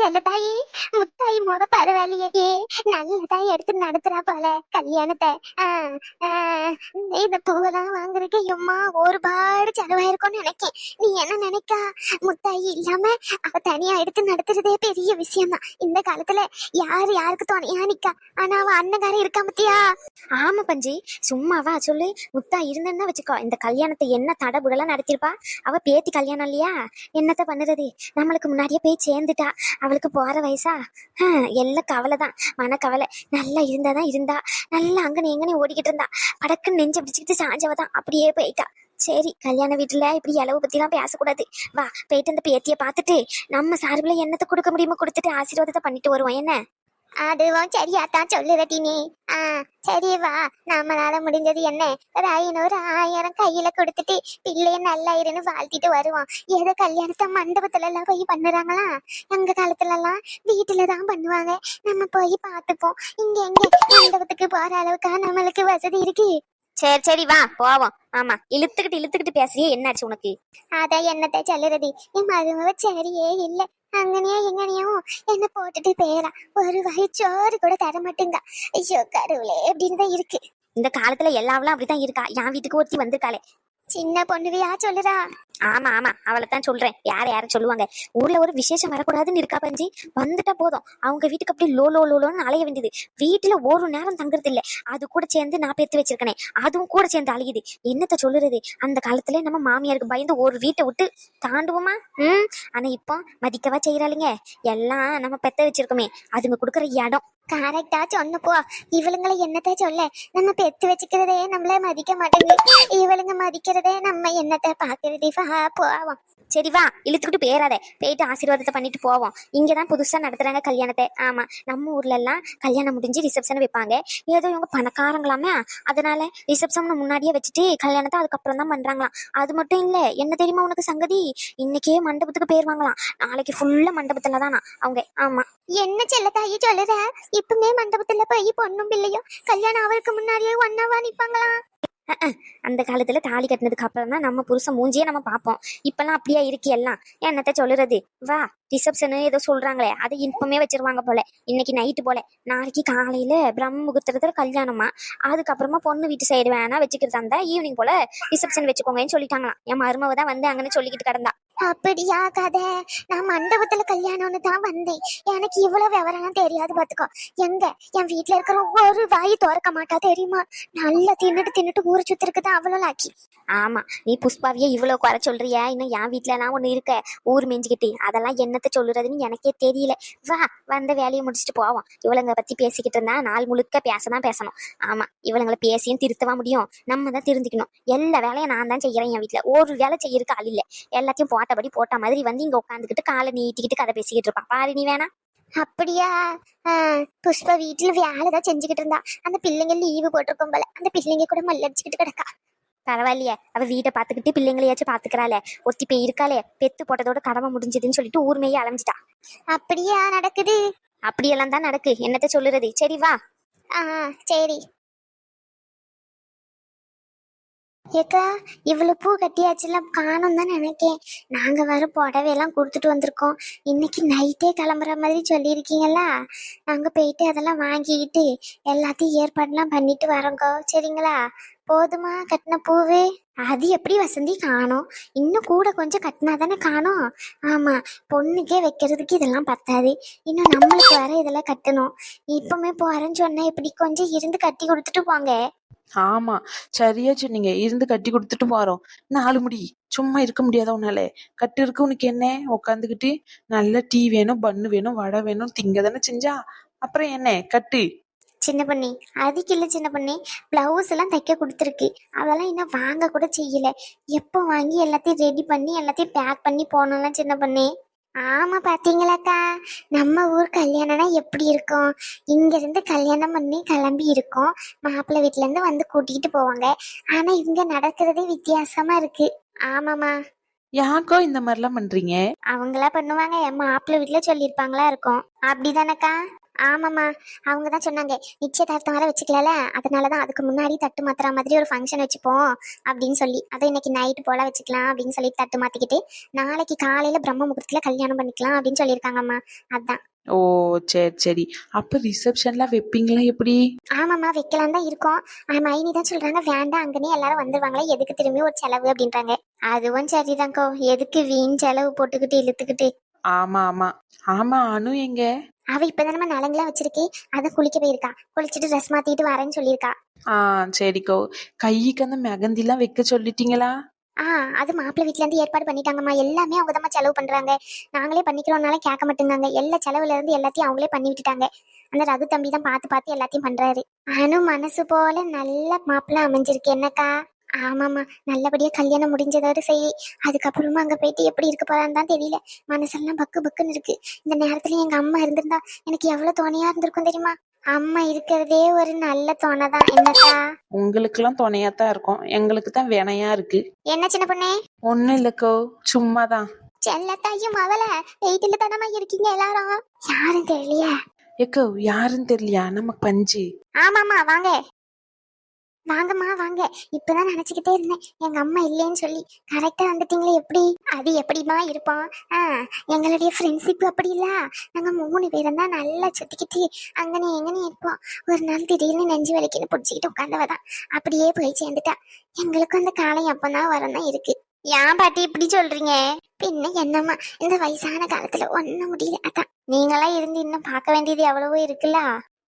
செல்லத்தாயி முத்தாயி முத பரவாயில்லையே. நல்லதாய் எடுத்து நடத்துறா போல கல்யாணத்தை. இந்த பூவெல்லாம் வாங்குறதுக்கு எம்மா ஒருபாடு செலவாயிருக்கும்னு நினைக்கேன். நீ என்ன நினைக்கா? முத்தாயி இல்லாம அவ தனியா எடுத்து நடத்துறதே பெரிய விஷயம்தான். இந்த காலத்துல யாரு யாருக்கு துணையா நிக்கா? ஆனா அவ அண்ணங்காரன் இருக்கா மத்தியா? ஆமா பஞ்சி. சும்மாவா சொல்லு. முத்தா இருந்தேன்னா வச்சுக்கோ. இந்த கல்யாணத்தை என்ன தடபுடலாம் நடத்திருப்பா? அவ பேத்தி கல்யாணம் இல்லையா? என்னத்த பண்ணுறது? நம்மளுக்கு முன்னாடியே போய் சேர்ந்துட்டா. அவளுக்கு போகிற வயசா? எல்லாம் கவலை தான் மனக்கவலை. நல்லா இருந்தாதான் இருந்தா. நல்லா அங்கனே எங்கனே ஓடிக்கிட்டு இருந்தா. படக்குன்னு நெஞ்சு பிடிச்சிக்கிட்டு சாஞ்சவ தான். அப்படியே போயிட்டா. சரி கல்யாண வீட்டில் இப்படி இளவு பத்திலாம் பேசக்கூடாது. வா போயிட்டு அந்த பேத்தியை பார்த்துட்டு நம்ம சார்பில் என்னத்தை கொடுக்க முடியுமோ கொடுத்துட்டு ஆசீர்வாதத்தை பண்ணிட்டு வருவோம். என்ன? அதுவும் சரியாத்தான் சொல்லுறடி நீ. ஆ சரி வா. நம்மளால முடிஞ்சது என்ன? ஒரு ஐநூறு ஆயிரம் கையில கொடுத்துட்டு பிள்ளைய நல்லா இருன்னு வாழ்த்திட்டு வருவோம். ஏதோ கல்யாணத்தை மண்டபத்துல எல்லாம் போய் பண்ணுறாங்களா? எங்க காலத்துல எல்லாம் வீட்டுல தான் பண்ணுவாங்க. நம்ம போய் பார்த்துப்போம். இங்க எங்க மண்டபத்துக்கு போற அளவுக்கா நம்மளுக்கு வசதி இருக்கு. சரி சரி வா போவோம். ஆமா இழுத்துக்கிட்டு இழுத்துக்கிட்டு பேசுறியே என்னாச்சு உனக்கு? அதான் என்னத்தை சொல்லுறது? என் மருமவ சரியே இல்ல. അങ്ങനെയോ എങ്ങനെയോ என்ன போட்டுட்டு പേരാ. ஒரு വഴി ചോറ് கூட தர மாட்டேங்க ஐயோ கடவுளே அப்படின்னு தான் இருக்கு இந்த காலத்துல எல்லாவெல்லாம் அப்படித்தான் இருக்கா என் வீட்டுக்கு ஒருத்தி வந்திருக்காளே சின்ன பொண்ணுவியா சொல்லுறா ஆமா ஆமா. அவளை தான் சொல்றேன். யார யார சொல்லுவாங்க. ஊர்ல ஒரு விசேஷம் வரக்கூடாதுன்னு இருக்கா பஞ்சி? வந்துட்டா போதும். அவங்க வீட்டுக்கு அப்படியே லோ லோ லோலோன்னு அலைய வேண்டியது. வீட்டுல ஒரு நேரம் தங்குறது இல்ல அது கூட சேர்ந்து நான் பெத்து வச்சிருக்கனே. அதுவும் கூட சேர்ந்து அழியுது என்னத்த சொல்லுறது? அந்த காலத்துல நம்ம மாமியாருக்கு பயந்து ஒரு வீட்டை விட்டு தாண்டுவோமா? ம்? ஆனா இப்போ மதிக்கவா செய்யறாளுங்க எல்லாம் நம்ம பெத்த வச்சிருக்கோமே. அதுங்க கொடுக்குற இடம். கரெக்டா சொன்னப்போ இவளுங்களை என்னத்த சொல்ல? நம்ம பெத்து வச்சுக்கிறதே நம்மள மதிக்க மாட்டேங்குது. இவளுங்க மதிக்கிறதே நம்ம என்னத்த பாக்குறது போவோம். சரி வா. இழுத்துக்கிட்டு போயிடாத போயிட்டு ஆசீர்வாதத்தை பண்ணிட்டு போவோம். இங்கே தான் புதுசாக நடத்துறாங்க கல்யாணத்தை. ஆமா நம்ம ஊர்ல எல்லாம் கல்யாணம் முடிஞ்சு ரிசப்ஷன் வைப்பாங்க. ஏதோ இவங்க பணக்காரங்களாமே. அதனால ரிசப்ஷன் முன்னாடியே வச்சுட்டு கல்யாணத்தை அதுக்கப்புறம் தான் பண்றாங்களாம். அது மட்டும் இல்ல என்ன தெரியுமா உனக்கு சங்கதி? இன்னைக்கே மண்டபத்துக்கு போயிருவாங்களாம். நாளைக்கு ஃபுல்லா மண்டபத்துல தானா அவங்க ஆமா. என்ன செல்லத்தாயி சொல்லுற? இப்பவுமே மண்டபத்துல போய் பொண்ணும் பிள்ளையும் கல்யாணம் அவருக்கு முன்னாடியே ஒன்னாவா நிப்பாங்களா? அந்த காலத்துல தாலி கட்டினதுக்கு அப்புறம் தான் நம்ம புருஷன் மூஞ்சியே நம்ம பார்ப்போம். இப்பெல்லாம் அப்படியே இருக்கு எல்லாம்? என்னத்த சொல்லுறது வா ரிசப்ஷனு ஏதோ சொல்றாங்களே அதை இப்பமே வச்சிருவாங்க போல. இன்னைக்கு நைட்டு போல. நாளைக்கு காலையில பிரம்ம முகூர்த்தத்துல கல்யாணமா? அதுக்கப்புறமா பொண்ணு வீட்டு சைடு வேணா வச்சுக்கிறதா இருந்தா ஈவினிங் போல ரிசப்ஷன் வச்சுக்கோங்கன்னு சொல்லிட்டாங்களாம். என் மருமவ தான் வந்து அங்கன்னு சொல்லிக்கிட்டு கிடந்தா. அப்படியா கதை நான் மண்டபத்துல கல்யாணம்னு தான் வந்தேன். எனக்கு இவ்வளவு விவரம் தெரியாது பாத்துக்கோ எங்க? என் வீட்ல இருக்கிற ஒரு வாய் திறக்க மாட்டா தெரியுமா? நல்லா தின்னுட்டு தின்னுட்டு ஊரை சுத்திருக்குதான் அவ்வளவு லாக்கி ஆமா நீ புஷ்பாவிய இவ்வளவு குறை சொல்றியா? இன்னும் என் வீட்டுல எல்லாம் ஒண்ணு இருக்க. ஊர் மெஞ்சுக்கிட்டு. அதெல்லாம் என்னத்த சொல்லுறதுன்னு எனக்கே தெரியல. வா வந்த வேலையை முடிச்சுட்டு போவோம். இவளுங்க பத்தி பேசிக்கிட்டு இருந்தா நாள் முழுக்க பேசதான் பேசணும். ஆமா இவளுங்களை பேசியும் திருத்தவா முடியும். நம்ம தான் திருந்திக்கணும். எல்லா வேலையும் நான் தான் செய்யறேன் என் வீட்டுல ஒரு வேலை செய்யறதுக்கு ஆள் இல்ல. எல்லாத்தையும் போட்டபடி போட்ட மாதிரி வந்து இங்க உட்காந்துக்கிட்டு காலை நீட்டிக்கிட்டு கதை பேசிக்கிட்டு இருப்பான். பாரு நீ வேணா. அப்படியா? புஷ்பா வீட்டுல வேலை தான் செஞ்சுக்கிட்டு இருந்தா அந்த பிள்ளைங்க லீவு போட்டிருக்கோம் போல. அந்த பிள்ளைங்க கூட மல்லடிச்சுக்கிட்டு கிடக்கா. பரவாயில்லையே. அவ வீட்டை பாத்துக்கிட்டு பிள்ளைங்களையாச்சும் பாத்துக்கிறாளே ஒருத்தி போய் இருக்காளே. பெத்து போட்டதோட கடமை முடிஞ்சதுன்னு சொல்லிட்டு ஊர் மேயே அலைஞ்சிட்டா. அப்படியா நடக்குது? அப்படியெல்லாம் தான் நடக்கு. என்னத்த சொல்லுறது? சரி வா. ஆ சரி. ஏக்கா இவ்வளவு பூ கட்டியாச்சுல காணும் தான் நினைக்கேன். நாங்க வர புடவையெல்லாம் கொடுத்துட்டு வந்திருக்கோம். இன்னைக்கு நைட்டே கிளம்புற மாதிரி சொல்லியிருக்கீங்களா? நாங்க போயிட்டு அதெல்லாம் வாங்கிக்கிட்டு எல்லாத்தையும் ஏற்பாடுலாம் பண்ணிட்டு வரோங்கோ. சரிங்களா? போதுமா கட்டின பூவே? அது எப்படி வசந்தி காணும். இன்னும் கூட கொஞ்சம் கட்டினா தானே காணும். ஆமா பொண்ணுக்கே வைக்கிறதுக்கு இதெல்லாம் பத்தாது. இன்னும் நம்மளுக்கு வர இதெல்லாம் கட்டணும். இப்பவுமே போறேன்னு சொன்னா எப்படி கொஞ்சம் இருந்து கட்டி கொடுத்துட்டு போங்க. ஆமா. சரியா சொன்னீங்க இருந்து கட்டி கொடுத்துட்டு போறோம் நாலு முடி. சும்மா இருக்க முடியாத உன்னால? கட்டு இருக்கு உனக்கு என்ன? உட்காந்துக்கிட்டு நல்ல டீ வேணும் பன்னு வேணும் வடை வேணும் திங்க தானே செஞ்சா? அப்புறம் என்ன? கட்டு. சின்ன பண்ணி அதுக்கு இல்லை சின்ன பண்ணி. பிளவுஸ் எல்லாம் தைக்க கொடுத்துருக்கு. அதெல்லாம் இன்னும் வாங்க கூட செய்யல. எப்போ வாங்கி எல்லாத்தையும் ரெடி பண்ணி எல்லாத்தையும் பேக் பண்ணி போனோம்லாம் சின்ன பண்ணி? ஆமா பாத்தீங்களாக்கா? நம்ம ஊர் கல்யாணம்னா எப்படி இருக்கும்? இங்க இருந்து கல்யாணம் பண்ணி கிளம்பி இருக்கோம். மாப்பிள்ளை வீட்ல இருந்து வந்து கூட்டிகிட்டு போவாங்க. ஆனா இங்க நடக்கிறதே வித்தியாசமா இருக்கு. ஆமாமா யாக்கோ இந்த மாதிரிலாம் பண்றீங்க? அவங்களா பண்ணுவாங்க. என் மாப்பிள்ளை வீட்டுல சொல்லியிருப்பாங்களா இருக்கும். அப்படிதானக்கா? ஆமாம்மா. அவங்க தான் சொன்னாங்க நிச்சயதார்த்தம் வர வச்சுக்கல அதனால தான் அதுக்கு முன்னாடி தட்டு மாத்துற மாதிரி ஒரு ஃபங்க்ஷன் வச்சுப்போம் அப்படின்னு சொல்லி. அதை இன்னைக்கு நைட்டு போல வச்சுக்கலாம் அப்படின்னு சொல்லி தட்டு மாத்திக்கிட்டு நாளைக்கு காலையில பிரம்ம முகூர்த்தத்துல கல்யாணம் பண்ணிக்கலாம் அப்படின்னு சொல்லியிருக்காங்கம்மா. அதான். ஓ சரி சரி. அப்ப ரிசப்ஷன்லாம் வைப்பீங்களா எப்படி? ஆமாம்மா வைக்கலாம் தான் இருக்கோம். மைனி தான் சொல்றாங்க வேண்டாம் அங்கனே எல்லாரும் வந்துருவாங்களே எதுக்கு திரும்பி ஒரு செலவு? அப்படின்றாங்க. அதுவும் சரிதாnkோ எதுக்கு வீண் செலவு போட்டுக்கிட்டு இழுத்துக்கிட்டு? ஆமா ஆமா. ஆமா அனு எங்க? அவ இப்பதான் நம்ம நலங்கெல்லாம் வச்சிருக்கே அதை குளிக்க போயிருக்கா. குளிச்சுட்டு ட்ரெஸ் மாத்திட்டு வரேன்னு சொல்லியிருக்கா. ஆ சரிக்கோ கைக்கு அந்த மெகந்திலாம் வைக்க சொல்லிட்டீங்களா? ஆ அது மாப்பிள்ளை வீட்ல இருந்து ஏற்பாடு பண்ணிட்டாங்கம்மா. எல்லாமே அவங்க தான் செலவு பண்றாங்க. நாங்களே பண்ணிக்கிறோம்னால கேட்க மாட்டேங்காங்க. எல்லா செலவுல இருந்து எல்லாத்தையும் அவங்களே பண்ணி விட்டுட்டாங்க. அந்த ரகு தம்பி தான் பார்த்து பார்த்து எல்லாத்தையும் பண்றாரு. அனு மனசு போல நல்ல மாப்பிள்ளை அமைஞ்சிருக்கு. என்னக்கா? ஆமாம்மா நல்லபடியா கல்யாணம் முடிஞ்சதோடு சரி. அதுக்கப்புறமா அங்க போயிட்டு எப்படி இருக்க போறான்னு தான் தெரியல. மனசெல்லாம் பக்கு பக்குன்னு இருக்கு. இந்த நேரத்துல எங்க அம்மா இருந்திருந்தா எனக்கு எவ்வளவு துணையா இருந்திருக்கும் தெரியுமா? அம்மா இருக்கிறதே ஒரு நல்ல துணை தான். என்னக்கா? உங்களுக்கெல்லாம் துணையா தான் இருக்கும். எங்களுக்கு தான் வினையா இருக்கு. என்ன சின்ன பொண்ணே? ஒன்னும் இல்லக்கோ. சும்மாதான். செல்லத்தாயும் அவள. வெயிட்டில தானமா இருக்கீங்க எல்லாரும். யாரும் தெரியலையே? ஏக்கோ யாருன்னு தெரியலையா? நம்ம பஞ்சு. ஆமாமா வாங்க. வாங்கம்மா வாங்க. இப்பதான் நினைச்சுக்கிட்டே இருந்தேன். எங்க அம்மா இல்லைன்னு சொல்லி. கரெக்டா வந்துட்டீங்களே எப்படி? அது எப்படிமா இருப்போம் ஆ எங்களுடைய ஃப்ரெண்ட்ஷிப் அப்படி இல்ல நாங்க மூணு பேரும் தான் நல்லா சுத்திக்கிட்டு அங்கனே எங்கனே இருப்போம். ஒரு நாள் திடீர்னு நெஞ்சு வலிக்குன்னு பிடிச்சிக்கிட்டு உட்காந்தவதான் அப்படியே போய் சேர்ந்துட்டா. எங்களுக்கும் அந்த காலம் எப்பதான் வரும் இருக்கு. ஏன் பாட்டி இப்படி சொல்றீங்க? பின்ன என்னம்மா இந்த வயசான காலத்துல ஒண்ணும் முடியல. அதான் நீங்களா இருந்து இன்னும் பார்க்க வேண்டியது எவ்வளவோ இருக்குல்ல?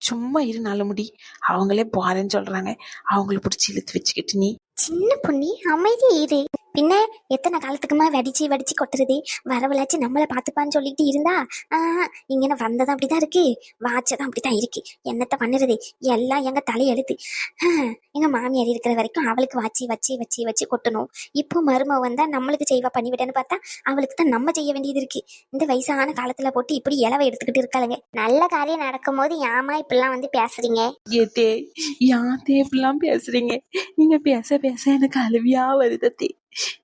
சும்மா இரு நாலு முடி. அவங்களே போறேன்னு சொல்றாங்க. அவங்கள பிடிச்சி இழுத்து வச்சுக்கிட்டு நீ சின்ன பொண்ணி அமைதி இரு. பின்ன எத்தனை காலத்துக்குமா வடிச்சு வெடிச்சு கொட்டுறது? வரவழைச்சு நம்மளை பார்த்துப்பான்னு சொல்லிட்டு இருந்தா? ஆஹ் இங்கே வந்ததும் அப்படிதான் இருக்கு வாச்சதும் அப்படிதான் இருக்கு. என்னத்த பண்ணுறது? எல்லாம் எங்க தலையெழுத்து. ஆஹ், எங்க மாமியார் இருக்கிற வரைக்கும் அவளுக்கு வாச்சி வச்சு வச்சு வச்சு கொட்டணும். இப்போ மரும வந்தா நம்மளுக்கு செய்வா பண்ணிவிட்டேன்னு பார்த்தா அவளுக்கு தான் நம்ம செய்ய வேண்டியது இருக்கு. இந்த வயசான காலத்துல போட்டு இப்படி இலவை எடுத்துக்கிட்டு இருக்காளுங்க. நல்ல காரியம் நடக்கும் போது ஏமா இப்படிலாம் வந்து பேசுறீங்க? ஏத்தே யாத்தே இப்படிலாம் பேசுறீங்க. நீங்க பேச பேச எனக்கு அழுவியா வருதத்தே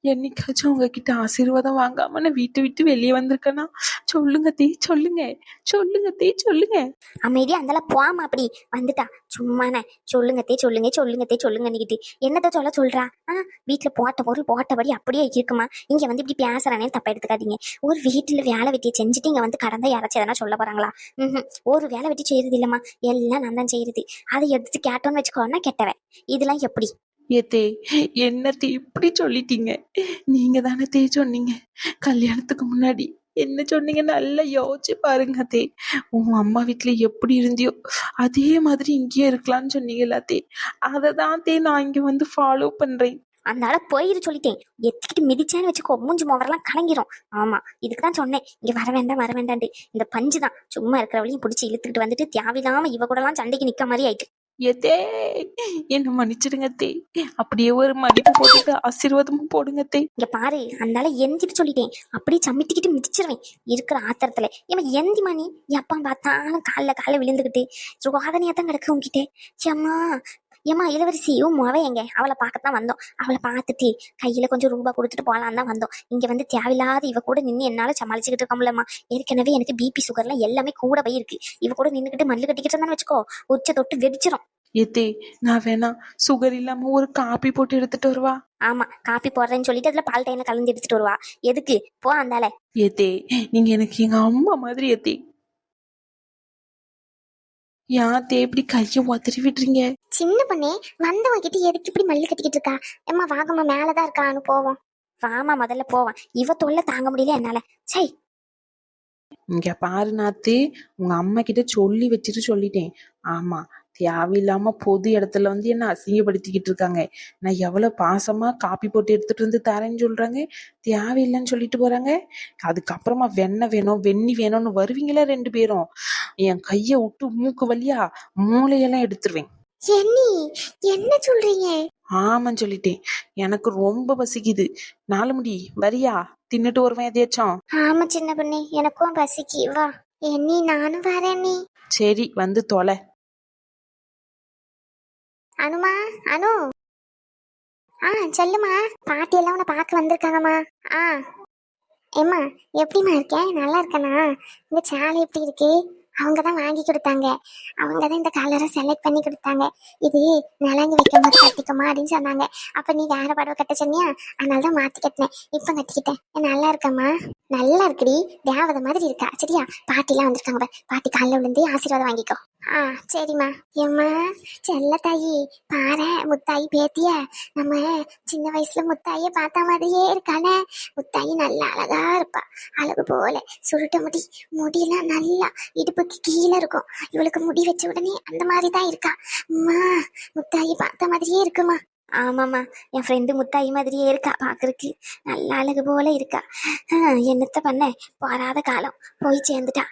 என்னைக்காச்சும் உங்ககிட்ட ஆசீர்வாதம் வாங்காம நான் வீட்டை விட்டு வெளியே வந்திருக்கேனா? சொல்லுங்க தே சொல்லுங்க. சொல்லுங்க தே சொல்லுங்க. அமைதியா அந்தால போமா அப்படி. வந்துட்டா. சும்மாண்ணே சொல்லுங்கத்தே சொல்லுங்க சொல்லுங்கத்தே சொல்லுங்கன்னுக்கிட்டு என்னத்த சொல்ல சொல்றா? ஆ வீட்டுல போட்ட பொருள் போட்டபடி அப்படியே இருக்குமா? இங்க வந்து இப்படி பேசுறானே தப்பா எடுத்துக்காதீங்க. ஒரு வீட்டுல வேலை வெட்டி செஞ்சுட்டு இங்க வந்து கடந்த யாராச்சும் எதனா சொல்ல போறாங்களா? ம் ஒரு வேலை வெட்டி செய்யறது இல்லம்மா. எல்லாம் நான் தான் செய்யறது அதை எடுத்து கேட்டோன்னு வச்சுக்கோன்னா கெட்டவன். இதெல்லாம் எப்படி? ஏத்தே என்னத்தே இப்படி சொல்லிட்டீங்க? நீங்க தானே தே சொன்னீங்க. கல்யாணத்துக்கு முன்னாடி என்ன சொன்னீங்க? நல்லா யோசிச்சு பாருங்க தே. உன் அம்மா வீட்டுல எப்படி இருந்தியோ அதே மாதிரி இங்கேயே இருக்கலாம்னு சொன்னீங்கல்ல தே. அதை தான் தே நான் இங்க வந்து ஃபாலோ பண்றேன். அதனால போயிரு சொல்லிட்டேன். எத்திக்கிட்டு மிதிச்சேன்னு வச்சுக்கோ மூஞ்சி மோவரெல்லாம் கலங்கிரும். ஆமா இதுக்கு தான் சொன்னேன். இங்க வர வேண்டாம் வர வேண்டாண்டு இந்த பஞ்சு தான் சும்மா இருக்கிறவளையும் பிடிச்சி இழுத்துக்கிட்டு வந்துட்டு தேவையில்லாம இவ கூடலாம் சண்டைக்கு நிக்க மாதிரி ஆயிட்டு. எதே என்ன மன்னிச்சிடுங்க தே. அப்படியே ஒரு மடிப்பு போட்டுட்டு ஆசீர்வாதமும் போடுங்க தே. இங்க பாரு அதனால எந்திட்டு சொல்லிட்டேன். அப்படியே சமிட்டிக்கிட்டு மிதிச்சிருவேன். இருக்கிற ஆத்திரத்துல. இவன் எந்தி மணி எப்பா பார்த்தாலும் காலைல காலில் விழுந்துக்கிட்டு. சுகாதனையா தான் கிடக்கு உங்ககிட்ட ஏம்மா ஏம்மா இளவரசி உன் முவ எங்க? அவளை பார்க்கத்தான் வந்தோம். அவளை பார்த்துட்டு கையில கொஞ்சம் ரூபா கொடுத்துட்டு போலான்னு தான் வந்தோம். இங்க வந்து தேவையில்லாத இவ கூட நின்று என்னால சமாளிச்சுக்கிட்டு இருக்கோம்லம்மா ஏற்கனவே எனக்கு பிபி சுகர்லாம் எல்லாமே கூட போய் இருக்கு இவ கூட நின்றுக்கிட்டு மல்லு கட்டிக்கிட்டு இருந்தான்னு வச்சுக்கோ உச்ச தொட்டு வெடிச்சிரும். ஏத்தே நான் வேணா சுகர் இல்லாம ஒரு காப்பி போட்டு எடுத்துட்டு வருவா? ஆமா காஃபி போடுறேன்னு சொல்லிட்டு அதுல பால் டைம்ல கலந்து எடுத்துட்டு வருவா. எதுக்கு? போ அந்தால ஏத்தே நீங்க எனக்கு எங்க அம்மா மாதிரி ஏத்தே யாத்தே இப்படி கைய உதறி விடுறீங்க சின்ன பொண்ணே வந்தவங்க கிட்ட எதுக்கு இப்படி மல்லு கட்டிக்கிட்டு இருக்கா? ஏம்மா வாங்கம்மா மேலதான் இருக்கான்னு போவோம். வாமா முதல்ல போவான் இவ தொல்லை தாங்க முடியல என்னால. சை இங்க பாரு நாத்து உங்க அம்மா கிட்ட சொல்லி வச்சுட்டு சொல்லிட்டேன். ஆமா தேவையில்லாம பொது இடத்துல வந்து என்ன அசிங்கப்படுத்திக்கிட்டு இருக்காங்க. நான் எவ்வளவு பாசமா காப்பி போட்டு எடுத்துட்டு வந்து தரேன்னு சொல்றாங்க. தேவையில்லைன்னு சொல்லிட்டு போறாங்க. அதுக்கப்புறமா வெண்ணெய் வேணும் வெண்ணி வேணும்னு வருவீங்களா ரெண்டு பேரும்? என் கைய விட்டு மூக்கு வழியா மூளையெல்லாம் எடுத்துருவேன். என்னி என்ன சொல்றீங்க? ஆமான்னு சொல்லிட்டேன். எனக்கு ரொம்ப பசிக்குது. நாலு முடி வரியா? தின்னுட்டு வருவேன் எதையாச்சும். ஆமா சின்ன பொண்ணே எனக்கும் பசிக்கு. வா என்னி நானும் வரேன் நீ. சரி வந்து தொலை. அனுமா அனு. ஆ சொல்லுமா. பாட்டி எல்லாம் உன்னை பார்க்க வந்திருக்காங்கம்மா. ஆ. ஏம்மா எப்படிம்மா இருக்கேன் நல்லா இருக்கேனா? இந்த சேலை எப்படி இருக்கு? அவங்க தான் வாங்கி கொடுத்தாங்க. அவங்க தான் இந்த கலரை செலக்ட் பண்ணி கொடுத்தாங்க. இது நிலங்கு வைக்கும் போது கட்டிக்குமா அப்படின்னு சொன்னாங்க. அப்போ நீ வேற படவை கட்ட சொன்னியா? அதனால தான் மாற்றி கட்டினேன். இப்போ கட்டிக்கிட்டேன். நல்லா இருக்கம்மா. நல்லா இருக்குடி தேவதை மாதிரி இருக்கா. சரியா? பாட்டிலாம் வந்திருக்காங்க பாட்டி காலில் விழுந்து ஆசீர்வாதம் வாங்கிக்கோ. ஆ சரிம்மா. எம்மா செல்ல தாயி பாரு முத்தாயி பேத்திய. நம்ம சின்ன வயசுல முத்தாய பார்த்த மாதிரியே இருக்கானே. முத்தாயி நல்லா அழகா இருப்பா. அழகு போல சுருட்ட முடி. முடியெல்லாம் நல்லா இடுப்புக்கு கீழே இருக்கும். இவளுக்கு முடி வச்ச உடனே அந்த மாதிரி தான் இருக்கா. அம்மா முத்தாயி பார்த்த மாதிரியே இருக்குமா. ஆமாம்மா என் ஃப்ரெண்டு முத்தாயி மாதிரியே இருக்கா பார்க்கறக்கு நல்ல அழகு போல இருக்கா. என்னத்த பண்ண? போராத காலம். போய் சேர்ந்துட்டா.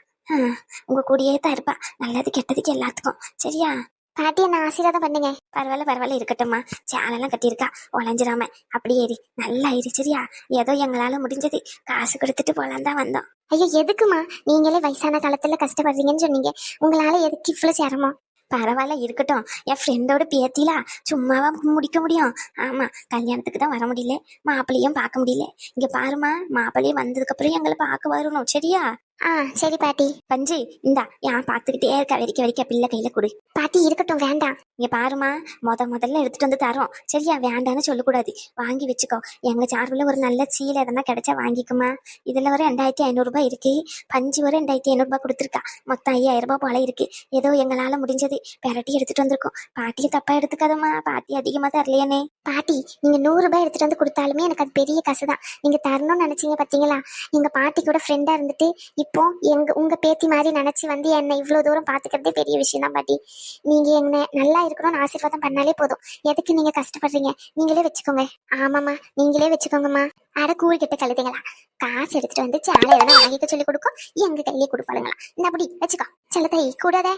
உங்க கூடயே தான் இருப்பா. நல்லது கெட்டதுக்கு எல்லாத்துக்கும். சரியா? பாட்டி என்ன ஆசீர்வாதம் பண்ணுங்க. பரவாயில்ல பரவாயில்ல இருக்கட்டும்மா. சேலெல்லாம் கட்டியிருக்கா. உழைஞ்சிராம அப்படியே ஏறி நல்லா ஏறி சரியா? ஏதோ எங்களால முடிஞ்சது. காசு கொடுத்துட்டு போலாம் தான் வந்தோம். ஐயோ எதுக்குமா நீங்களே வயசான காலத்துல கஷ்டப்படுறீங்கன்னு சொன்னீங்க. உங்களால எதுக்கு இவ்வளவு சிரமம்? பரவாயில்ல இருக்கட்டும். என் ஃப்ரெண்டோட பேத்திலா சும்மாவா முடிக்க முடியும். ஆமா கல்யாணத்துக்கு தான் வர முடியல. மாப்பிள்ளையும் பார்க்க முடியல. இங்க பாருமா மாப்பிள்ளையும் வந்ததுக்கப்புறம் எங்களை பார்க்க வரணும். சரியா? ஆ சரி பாட்டி. பஞ்சு இந்தா ஏன் பார்த்துக்கிட்டே இருக்க வரிக்க வரிக்க பிள்ளை கையில கொடு. பாட்டி இருக்கட்டும் வேண்டாம். இங்க பாருமா முத முதல்ல எடுத்துட்டு வந்து தரோம். சரியா வேண்டான்னு சொல்லக்கூடாது. வாங்கி வச்சுக்கோ. எங்க சார்பில் ஒரு நல்ல சீலை எதனா கிடைச்சா வாங்கிக்குமா. இதுல ஒரு ரெண்டாயிரத்தி ஐநூறுரூபா இருக்கு. பஞ்சு ஒரு ரெண்டாயிரத்தி ஐநூறுரூபா கொடுத்துருக்கா. மொத்தம் ஐயாயிரம் ரூபாய் போல இருக்கு. ஏதோ எங்களால முடிஞ்சது. பெரட்டி எடுத்துட்டு வந்திருக்கோம். பாட்டியை தப்பா எடுத்துக்காதம்மா. பாட்டி அதிகமா தரலையானே. பாட்டி நீங்க நூறு ரூபாய் எடுத்துட்டு வந்து கொடுத்தாலுமே எனக்கு அது பெரிய காசு தான் நீங்க தரணும்னு நினைச்சீங்க பார்த்தீங்களா எங்க பாட்டி கூட ஃப்ரெண்டா இருந்துட்டு இப்போ எங்க உங்க பேத்தி மாதிரி நினைச்சு வந்து என்னை இவ்வளோ தூரம் பார்த்துக்கிறதே பெரிய விஷயம் தான் பாட்டி. நீங்க என்ன நல்லா இருக்கணும்னு ஆசீர்வாதம் பண்ணாலே போதும். எதுக்கு நீங்க கஷ்டப்படுறீங்க? நீங்களே வச்சுக்கோங்க. ஆமாம்மா நீங்களே வச்சுக்கோங்கம்மா. அட கூறு கிட்ட கழுதுங்களா காசு எடுத்துட்டு வந்து சேலை எதனா வாங்கிக்க சொல்லி கொடுக்கும் எங்கள் கையிலே கொடுப்பாளுங்களா. இந்த அப்படி வச்சுக்கோ. செல்லத்தை கூடாதே.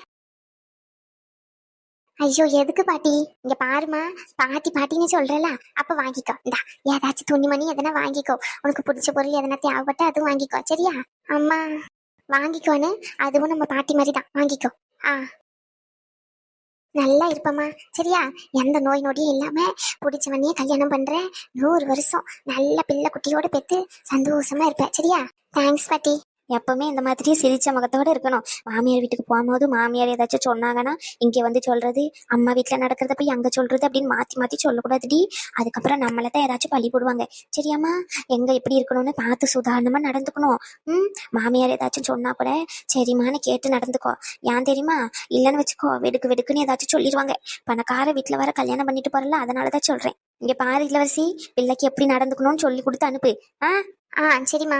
ஐயோ எதுக்கு பாட்டி? இங்க பாருமா பாட்டி பாட்டின்னு சொல்றல அப்ப வாங்கிக்கோ. இந்தா ஏதாச்சும் துணிமணி எதனா வாங்கிக்கோ. உனக்கு பிடிச்ச பொருள் எதனா தேவைப்பட்டா அதுவும் வாங்கிக்கோ சரியா? அம்மா வாங்கிக்கோன்னு அதுவும் நம்ம பாட்டி மாதிரி தான் வாங்கிக்கோ. ஆ. நல்லா இருப்பம்மா சரியா? எந்த நோய் நொடியும் இல்லாம பிடிச்சவனையே கல்யாணம் பண்றேன். நூறு வருஷம் நல்ல பிள்ளை குட்டியோட பெத்து சந்தோஷமா இருப்பேன் சரியா? தேங்க்ஸ் பாட்டி. எப்பவுமே இந்த மாதிரி சிரிச்ச முகத்தோட இருக்கணும். மாமியார் வீட்டுக்கு போகும்போது மாமியார் ஏதாச்சும் சொன்னாங்கன்னா இங்க வந்து சொல்றது அம்மா வீட்டில் நடக்கிறத போய் அங்கே சொல்றது அப்படின்னு மாத்தி மாத்தி சொல்லக்கூடாதுடி. அதுக்கப்புறம் நம்மளை தான் ஏதாச்சும் பழி போடுவாங்க. சரியாம்மா எங்க எப்படி இருக்கணும்னு பார்த்து சுதாரணமா நடந்துக்கணும். ம் மாமியார் ஏதாச்சும் சொன்னா கூட சரிம்மான்னு கேட்டு நடந்துக்கோ. ஏன் தெரியுமா? இல்லைன்னு வச்சுக்கோ வெடுக்கு வெடுக்குன்னு ஏதாச்சும் சொல்லிடுவாங்க. பணக்கார வீட்டுல வர கல்யாணம் பண்ணிட்டு போறல அதனாலதான் சொல்றேன். இங்க பாரு இளவரசி பிள்ளைக்கு எப்படி நடந்துக்கணும்னு சொல்லி கொடுத்து அனுப்பு. ஆ? ஆ சரிம்மா.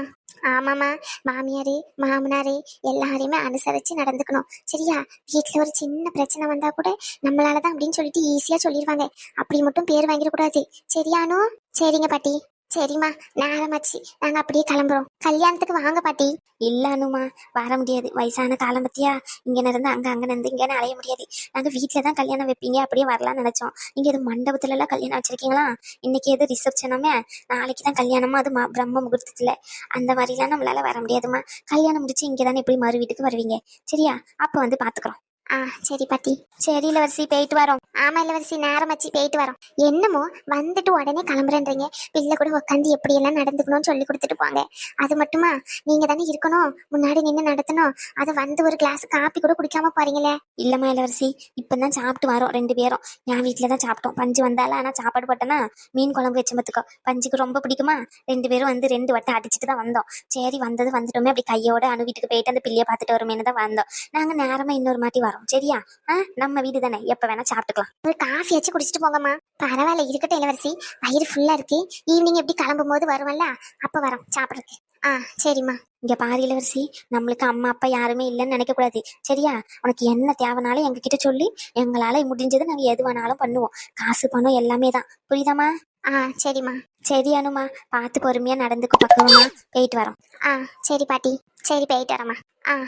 ஆமாம்மா. மாமியாரே மாமனாரே எல்லாரையுமே அனுசரித்து நடந்துக்கணும். சரியா? வீட்டில் ஒரு சின்ன பிரச்சனை வந்தால் கூட நம்மளால தான் அப்படின்னு சொல்லிட்டு ஈஸியாக சொல்லிடுவாங்க அப்படி மட்டும் பேர் வாங்கிடக்கூடாது. சரியானோ சரிங்க பாட்டி. சரிம்மா நேரமாச்சு. நாங்க அப்படியே கிளம்புறோம். கல்யாணத்துக்கு வாங்க பாட்டி. இல்ல அனுமா வர முடியாது. வயசான காலம் பத்தியா? இங்க இருந்து அங்க அங்க இருந்து இங்கே அலைய முடியாது. நாங்க வீட்டுல தான் கல்யாணம் வைப்பீங்க அப்படியே வரலாம்னு நினைச்சோம். நீங்க எது மண்டபத்துல எல்லாம் கல்யாணம் வச்சிருக்கீங்களா? இன்னைக்கு எது ரிசப்ஷனாமே நாளைக்கு தான் கல்யாணமா? அது மா பிரம்ம முகூர்த்தத்துல. அந்த மாதிரிலாம் நம்மளால வர முடியாதும்மா. கல்யாணம் முடிச்சு இங்கே தானே எப்படி மறு வீட்டுக்கு வருவீங்க. சரியா? அப்ப வந்து பாத்துக்கிறோம். ஆ சரி பாட்டி. சரி இளவரசி போயிட்டு வரோம். ஆமா இளவரசி நேரம் வச்சு போயிட்டு வரோம். என்னமோ வந்துட்டு உடனே கிளம்புறேன்றீங்க. பிள்ளை கூட உட்காந்து எப்படியெல்லாம் நடந்துக்கணும்னு சொல்லி கொடுத்துட்டு போங்க. அது மட்டுமா? நீங்க தானே இருக்கணும். முன்னாடி நின்று நடத்தணும். அதை வந்து ஒரு கிளாஸ் காப்பி கூட குடிக்காம போறீங்களே. இல்லம்மா இளவரசி. இப்பதான் சாப்பிட்டு வரோம் ரெண்டு பேரும். என் வீட்டுல தான் சாப்பிட்டோம். பஞ்சு வந்தால ஆனா சாப்பாடு போட்டேன்னா மீன் குழம்பு வச்சு மத்துக்கோ பஞ்சுக்கு ரொம்ப பிடிக்குமா? ரெண்டு பேரும் வந்து ரெண்டு வட்டம் அடிச்சுட்டு தான் வந்தோம். சரி வந்தது வந்துட்டோமே அப்படி கையோட அணு வீட்டுக்கு போயிட்டு அந்த பிள்ளைய பார்த்துட்டு வருமேனு தான் வந்தோம். நாங்க நேரமா இன்னொரு மாட்டி வரோம். சரியா? ஆ நம்ம வீடு தானே. எப்ப வேணா சாப்பிட்டுக்கலாம். ஒரு காஃபி வச்சு குடிச்சிட்டு போங்கம்மா. பரவாயில்ல இருக்கட்டும் இளவரசி. வயிறு ஃபுல்லா இருக்கு. ஈவினிங் எப்படி கிளம்பும் போது வரும்ல அப்ப வரோம். சாப்பிட்றதுக்கு. ஆ சரிம்மா. இங்க பாரு இளவரசி. நம்மளுக்கு அம்மா அப்பா யாருமே இல்லைன்னு நினைக்கக்கூடாது. சரியா? உனக்கு என்ன தேவைனாலும் எங்ககிட்ட சொல்லி எங்களால முடிஞ்சது நாங்க எது வேணாலும் பண்ணுவோம். காசு பணம் எல்லாமே தான். புரியுதாம்மா? ஆ சரிம்மா. சரி அனுமா. பார்த்து பொறுமையா நடந்துக்கு பக்கமா. போயிட்டு வரோம். ஆ சரி பாட்டி. சரி போயிட்டு வரேம்மா. ஆ.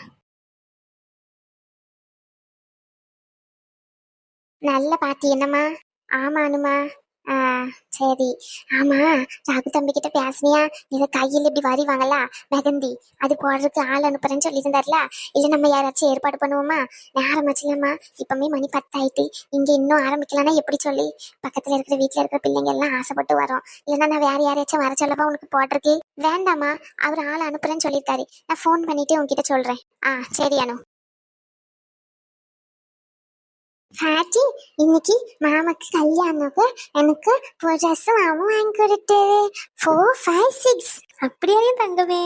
நல்ல பாட்டி என்னம்மா? ஆமா அனுமா. ஆ சரி. ஆமா ராகு தம்பி கிட்ட பேசுனியா? இத கையில் இப்படி வரிவாங்கல்ல? மெகந்தி அது போடுறதுக்கு ஆள் அனுப்புறேன்னு சொல்லியிருந்தாருல? இல்ல நம்ம யாராச்சும் ஏற்பாடு பண்ணுவோமா? நேரம் ஆச்சுலம்மா. இப்பவுமே மணி பத்தாயிட்டு. இங்க இன்னும் ஆரம்பிக்கலன்னா எப்படி சொல்லி? பக்கத்துல இருக்கிற வீட்டுல இருக்கிற பிள்ளைங்க எல்லாம் ஆசைப்பட்டு வரோம். இல்லைன்னா நான் வேற யாரையாச்சும் வர சொல்லவா உனக்கு போட்டிருக்கு? வேண்டாமா அவர் ஆள் அனுப்புறேன்னு சொல்லியிருக்காரு. நான் ஃபோன் பண்ணிட்டு உன்கிட்ட சொல்றேன். ஆ சரி அனு. பாட்டி இன்னைக்கு மாமாக்கு கல்யாணம்க்கு எனக்கு ட்ரெஸ் மாமா வாங்கி கொடுத்து ஃபோர் ஃபைவ் சிக்ஸ் அப்படியே தங்கமே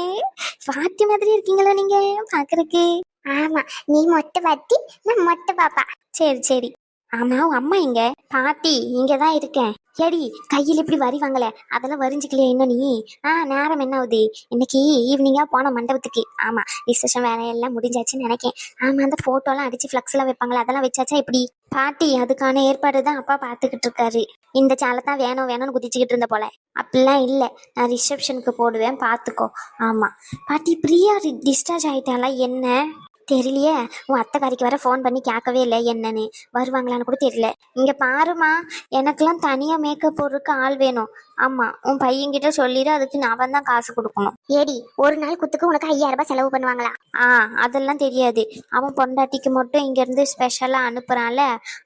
பாட்டி மாதிரி இருக்கீங்களா நீங்க பாக்குறதுக்கு ஆமா நீ மொட்டை பாட்டி நான் மொட்டை பாப்பா சரி சரி ஆமா உன் அம்மா எங்க? பாட்டி இங்க தான் இருக்கேன். ஏடி கையில் இப்படி வரி வாங்கல. அதெல்லாம் வரிஞ்சிக்கலையா இன்னும் நீ? ஆ நேரம் என்ன ஆகுது? இன்னைக்கு ஈவினிங்கா போன மண்டபத்துக்கு. ஆமா ரிசப்ஷன் வேலையெல்லாம் முடிஞ்சாச்சுன்னு நினைக்கேன். ஆமா அந்த போட்டோலாம் அடிச்சு ஃப்ளக்ஸ்லாம் வைப்பாங்களே அதெல்லாம் வச்சாச்சா இப்படி பாட்டி அதுக்கான ஏற்பாடு தான் அப்பா பார்த்துக்கிட்டு இருக்காரு. இந்த சாலை தான் வேணும் வேணும்னு குதிச்சுக்கிட்டு இருந்த போல. அப்படிலாம் இல்லை. நான் ரிசப்ஷனுக்கு போடுவேன் பார்த்துக்கோ. ஆமா. பாட்டி பிரியா டிஸ்சார்ஜ் ஆயிட்டாளா? என்ன? தெரியலையே. உன் அத்தைக்காரிக்கு வர ஃபோன் பண்ணி கேட்கவே இல்லை. என்னன்னு? வருவாங்களான்னு கூட தெரியல. இங்க பாருமா எனக்கெல்லாம் தனியா மேக்கப் போடுறதுக்கு ஆள் வேணும். ஆமா உன் பையன்கிட்ட சொல்லிடு அதுக்கு நான் தான் காசு கொடுக்கணும். ஏடி ஒரு நாள் குத்துக்கு உனக்கு ஐயாயிரம் ரூபாய் செலவு பண்ணுவாங்களா? ஆ அதெல்லாம் தெரியாது. அவன் பொண்டாட்டிக்கு மட்டும் இங்க இருந்து ஸ்பெஷலா அனுப்புறான்ல.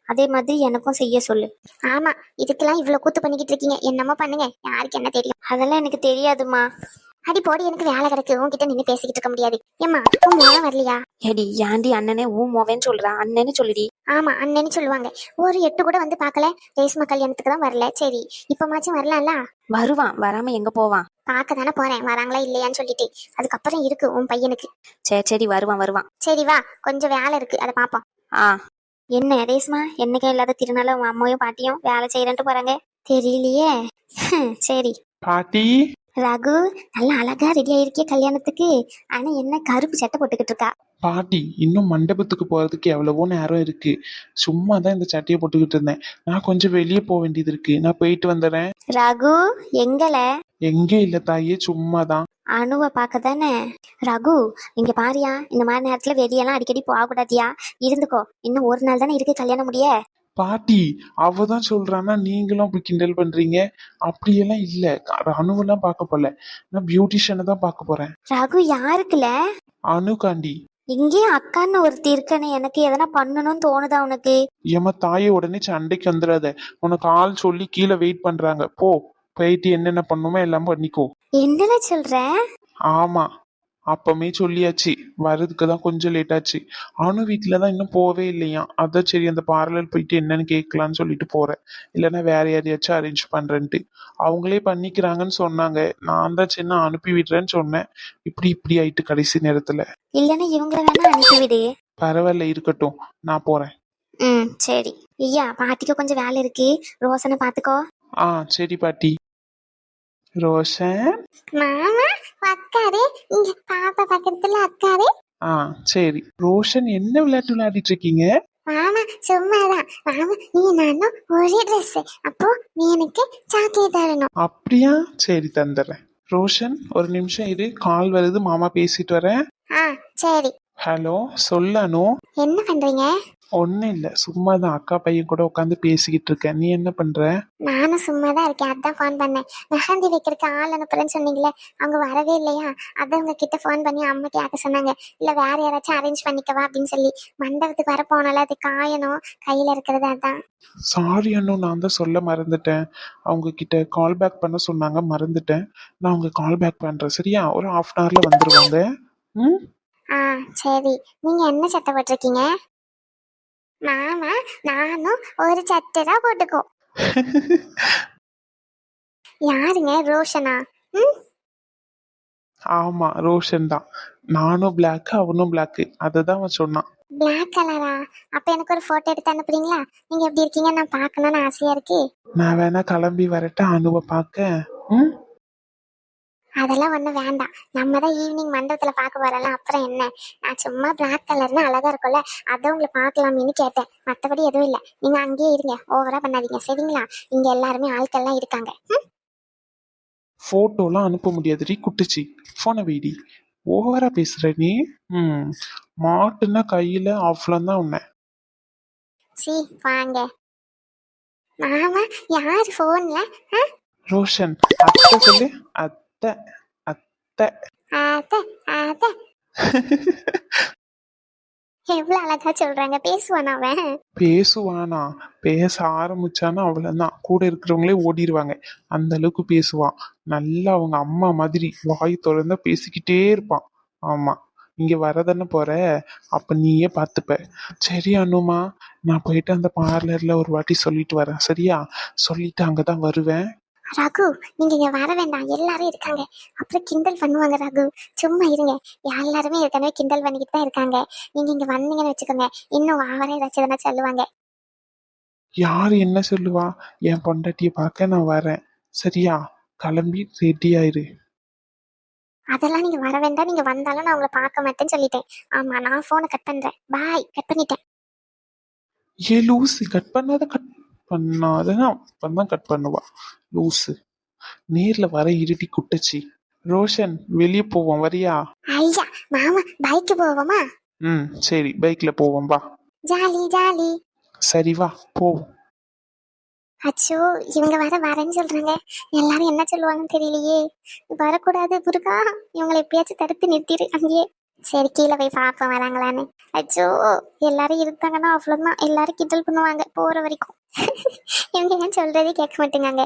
அதே மாதிரி எனக்கும் செய்ய சொல்லு. ஆமா இதுக்கெல்லாம் இவ்வளவு கூத்து பண்ணிக்கிட்டு இருக்கீங்க. என்னமோ பண்ணுங்க. யாருக்கு என்ன தெரியும்? அதெல்லாம் எனக்கு தெரியாதுமா அடி போடி எனக்கு வேலை கிடக்கு. உன்கிட்ட நின்று பேசிக்கிட்டு இருக்க முடியாது. ஏம்மா உன் மூலம் வரலையா? ஏடி ஏன்டி அண்ணனே ஊ மோவேன்னு சொல்றா? அண்ணன்னு சொல்லுடி. ஆமா அண்ணன்னு சொல்லுவாங்க. ஒரு எட்டு கூட வந்து பார்க்கல. ரேஸ்மா கல்யாணத்துக்கு தான் வரல. சரி இப்பமாச்சும் வரலாம்ல? வருவான் வராம எங்க போவான்? பார்க்க தானே போறேன். வராங்களா இல்லையான்னு சொல்லிட்டு. அதுக்கப்புறம் இருக்கு உன் பையனுக்கு. சரி சரி வருவான் வருவான். சரி வா. கொஞ்சம் வேலை இருக்கு. அதை பாப்போம் ஆ. என்ன ரேஸ்மா என்னைக்கும் இல்லாத திருநாள உன் அம்மாவும் பாட்டியும் வேலை செய்யறேன்ட்டு போறாங்க? தெரியலையே. சரி. பாட்டி? ரகு நல்லா அழகா ரெடி ஆயிருக்கே கல்யாணத்துக்கு? ஆனா என்ன கருப்பு சட்டை போட்டுக்கிட்டு இருக்கா? பாட்டி இன்னும் மண்டபத்துக்கு போறதுக்கு எவ்வளவோ நேரம் இருக்கு. சும்மா தான் இந்த சட்டையை போட்டுக்கிட்டு இருந்தேன். நான் கொஞ்சம் வெளியே போக வேண்டியது இருக்கு. நான் போயிட்டு வந்துடுறேன். ரகு எங்கல? எங்க இல்ல தாயே சும்மா தான் அணுவை பார்க்க தானே ரகு இங்க பாரியா இந்த மாதிரி நேரத்துல வெளியெல்லாம் அடிக்கடி போகக்கூடாதியா? இருந்துக்கோ இன்னும் ஒரு நாள் தானே இருக்கு கல்யாணம் முடிய. பாட்டி அவ தான் சொல்றான்னா நீங்களும் அப்படி கிண்டல் பண்றீங்க? அப்படியெல்லாம் இல்ல. அணுவெல்லாம் பார்க்க போல. நான் பியூட்டிஷியனை தான் பார்க்க போறேன். ரகு யாருக்குல? அணு காண்டி. இங்கேயும் அக்கான்னு ஒருத்தி இருக்கனே எனக்கு எதனா பண்ணணும்னு தோணுதா உனக்கு? ஏமா தாயை உடனே சண்டைக்கு வந்துடாத உனக்கு ஆள் சொல்லி கீழே வெயிட் பண்றாங்க. போ போயிட்டு என்னென்ன பண்ணுமோ எல்லாம் பண்ணிக்கோ. என்னல சொல்ற? ஆமா. அப்பமே சொல்லியாச்சு வர்றதுக்கு தான் கொஞ்சம் லேட் ஆச்சு. அனு வீட்டில் தான் இன்னும் போகவே இல்லையா அதான் சரி அந்த பார்லர் போயிட்டு என்னன்னு கேட்கலான்னு சொல்லிட்டு போறேன். இல்லைன்னா வேற யாரையாச்சும் அரேஞ்ச் பண்றேன்ட்டு. அவங்களே பண்ணிக்கிறாங்கன்னு சொன்னாங்க. நான் தான் சின்ன அனுப்பி விடுறேன்னு சொன்னேன். இப்படி இப்படி ஆயிட்டு கடைசி நேரத்துல. இல்லைன்னா இவங்கள வேணா அனுப்பிவிடு பரவாயில்ல இருக்கட்டும். நான் போறேன். ம் சரி. ஐயா பாட்டிக்கு கொஞ்சம் வேலை இருக்கு. ரோசனை பாத்துக்கோ. ஆ சரி பாட்டி. ரோஷன் மாமா அக்காரு இங்க பாப்பா பக்கத்துல அக்காரு ஆ சரி. ரோஷன் என்ன விளையாட்டு விளையாடிட்டு இருக்கீங்க? மாமா சும்மாதான். மாமா நீ நானும் ஒரே ட்ரெஸ் அப்போ நீ எனக்கு சாக்லேட் தரணும். அப்படியா? சரி தந்துடுறேன் ரோஷன் ஒரு நிமிஷம் இரு. கால் வருது மாமா பேசிட்டு வரேன். ஆ சரி. ஹலோ சொல்லனு என்ன பண்றீங்க? ஒன்றும் இல்லை. சும்மா தான் அக்கா பையன் கூட உட்காந்து பேசிக்கிட்டு இருக்கேன். நீ என்ன பண்ற? நானும் சும்மா தான் இருக்கேன். அதான் ஃபோன் பண்ணேன். மெஹந்தி வைக்கிறதுக்கு ஆள் அனுப்புறேன்னு சொன்னீங்களே அவங்க வரவே இல்லையா? அதான் உங்ககிட்ட ஃபோன் பண்ணி அம்மா கேட்க சொன்னாங்க. இல்ல வேற யாராச்சும் அரேஞ்ச் பண்ணிக்கவா அப்படின்னு சொல்லி. மண்டபத்துக்கு வர போனால அது காயணும். கையில இருக்கிறது அதான். சாரி அண்ணு நான் தான் சொல்ல மறந்துட்டேன். அவங்க கிட்ட கால் பேக் பண்ண சொன்னாங்க மறந்துட்டேன். நான் அவங்க கால் பேக் பண்றேன். சரியா? ஒரு ஹாஃப் அன் ஹவர்ல வந்துருவாங்க. ம்? ஆ சரி. நீங்க என்ன சட்டை போட்டிருக்கீங்க? மாமா நானும் ஒரு சட்டை தான் போட்டுக்கோ யாருங்க ரோஷனா? ம்? ஆமா ரோஷன் தான். நானும் பிளாக் அவனும் பிளாக் அதை தான் அவன் சொன்னான். பிளாக் கலரா அப்ப எனக்கு ஒரு போட்டோ எடுத்து அனுப்புறீங்களா? நீங்க எப்படி இருக்கீங்க நான் பார்க்கணும்னு ஆசையா இருக்கு. நான் வேணா கிளம்பி வரட்டா அனுவை பார்க்க. ம்? அதெல்லாம் ஒண்ணும் வேண்டாம். நம்ம தான் ஈவினிங் மண்டபத்துல பார்க்க வரலாம் அப்புறம் என்ன? நான் சும்மா பிளாக் கலர்னு அழகா இருக்கும்ல அதான் உங்களை பார்க்கலாமேன்னு கேட்டேன். மத்தபடி எதுவும் இல்லை. நீங்க அங்கேயே இருங்க. ஓவரா பண்ணாதீங்க. சரிங்களா? இங்க எல்லாருமே ஆட்கள்லாம் இருக்காங்க. ம்? போட்டோலாம் அனுப்ப முடியாதுடி குட்டுச்சி. போனை வைடி. ஓவரா பேசுற நீ? ம். மாட்டுனா கையில அவ்வளோதான் தான் உன்னை. சீ வாங்க. மாமா யார் போன்ல ரோஷன் அத்தை சொல்லு. அத்தை அத்தை அத்தை. அத்தை எவ்வளவு அழகா சொல்றாங்க. பேசுவான் அவன்? பேசுவானா. பேச ஆரம்பிச்சானா அவ்வளவுதான். கூட இருக்கிறவங்களே ஓடிடுவாங்க அந்த அளவுக்கு பேசுவான். நல்லா அவங்க அம்மா மாதிரி வாய் திறந்தா பேசிக்கிட்டே இருப்பான். ஆமா. இங்க வரதானே போற? அப்ப நீயே பார்த்துப்ப. சரி அனுமா. நான் போயிட்டு அந்த பார்லர்ல ஒரு வாட்டி சொல்லிட்டு வரேன். சரியா? சொல்லிட்டு அங்கதான் வருவேன். ரகு நீங்க இங்க வர வேண்டாம். எல்லாரும் இருக்காங்க. அப்புறம் கிண்டல் பண்ணுவாங்க ரகு. சும்மா இருங்க. எல்லாருமே ஏற்கனவே கிண்டல் பண்ணிக்கிட்டு தான் இருக்காங்க. நீங்க இங்க வந்தீங்கன்னு வச்சுக்கோங்க. இன்னும் வாவரே ஏதாச்சும் எதனா சொல்லுவாங்க. யார் என்ன சொல்லுவா? என் பொண்டாட்டிய பார்க்க நான் வரேன். சரியா? கிளம்பி ரெடி ஆயிரு. அதெல்லாம் நீங்க வர வேண்டாம். நீங்க வந்தாலும் நான் உங்களை பார்க்க மாட்டேன்னு சொல்லிட்டேன். ஆமா நான் போனை கட் பண்றேன். பாய் கட் பண்ணிட்டேன். ஏ லூசு. கட் பண்ணாத கட் பண்ணாதனா அப்பந்தான் கட் பண்ணுவா. லூசு. நேர்ல வர இருட்டி குட்டச்சி. ரோஷன் வெளியே போவோம். வரியா? ஐயா மாமா பைக்கு போவோமா? ம் சரி பைக்ல போவோம். வா. Jolly jolly. சரி வா. போவோம் அச்சோ இவங்க வர வரேன்னு சொல்றாங்க. எல்லாரும் என்ன சொல்லுவாங்கன்னு தெரியலையே. வரக்கூடாது முருகா இவங்களை எப்படியாச்சும் தடுத்து நிறுத்திடு அங்கேயே. சரி கீழே போய் பார்ப்போம் வராங்களான்னு. அச்சோ எல்லாரும் இருந்தாங்கன்னா அவ்வளோதான் எல்லாரும் கிண்டல் பண்ணுவாங்க போற வரைக்கும். இவங்க ஏன் சொல்றதே கேட்க மாட்டேங்காங்க.